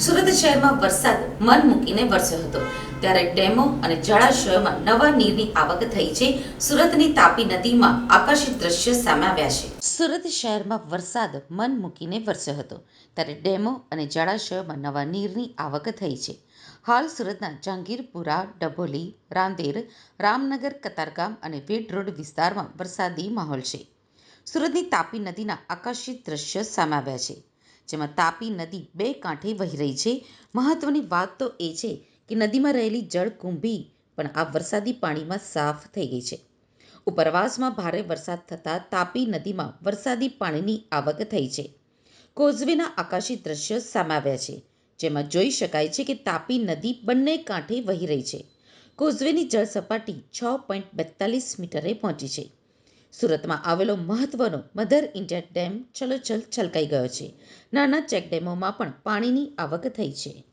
શહેરમાં વરસાદ મન મૂકીને વરસ્યો હતો. ત્યારે ડેમો અને જળાશયોમાં નવા નીરની આવક થઈ છે. સુરતની તાપી નદીમાં આકર્ષિત દ્રશ્ય સામે આવ્યા છે. સુરત શહેરમાં વરસાદ મન મૂકીને વરસ્યો હતો. ત્યારે ડેમો અને જળાશયોમાં નવા નીરની આવક થઈ છે. હાલ સુરતના જહાંગીરપુરા, ડભોલી, રાંદેર, રામનગર, કતારગામ અને વેડ રોડ વિસ્તારમાં વરસાદી માહોલ છે. સુરતની તાપી નદીના આકર્ષિત દ્રશ્યો સામે આવ્યા છે. જેમાં તાપી નદી બે કાંઠે વહી રહી છે. મહત્વની વાત તો એ છે કે નદીમાં રહેલી જળકુંભી પણ આ વરસાદી પાણીમાં સાફ થઈ ગઈ છે. ઉપરવાસમાં ભારે વરસાદ થતાં તાપી નદીમાં વરસાદી પાણીની આવક થઈ છે. કોઝવેના આકાશી દ્રશ્યો સામે આવ્યા છે, જેમાં જોઈ શકાય છે કે તાપી નદી બંને કાંઠે વહી રહી છે. કોઝવેની જળ સપાટી છ પોઈન્ટ બેતાલીસ મીટરે પહોંચી છે. સુરતમાં આવેલો મહત્વનો મધર ઇન્ડિયા ડેમ છલોછલ છલકાઈ ગયો છે. નાના ચેક ડેમોમાં પણ પાણીની આવક થઈ છે.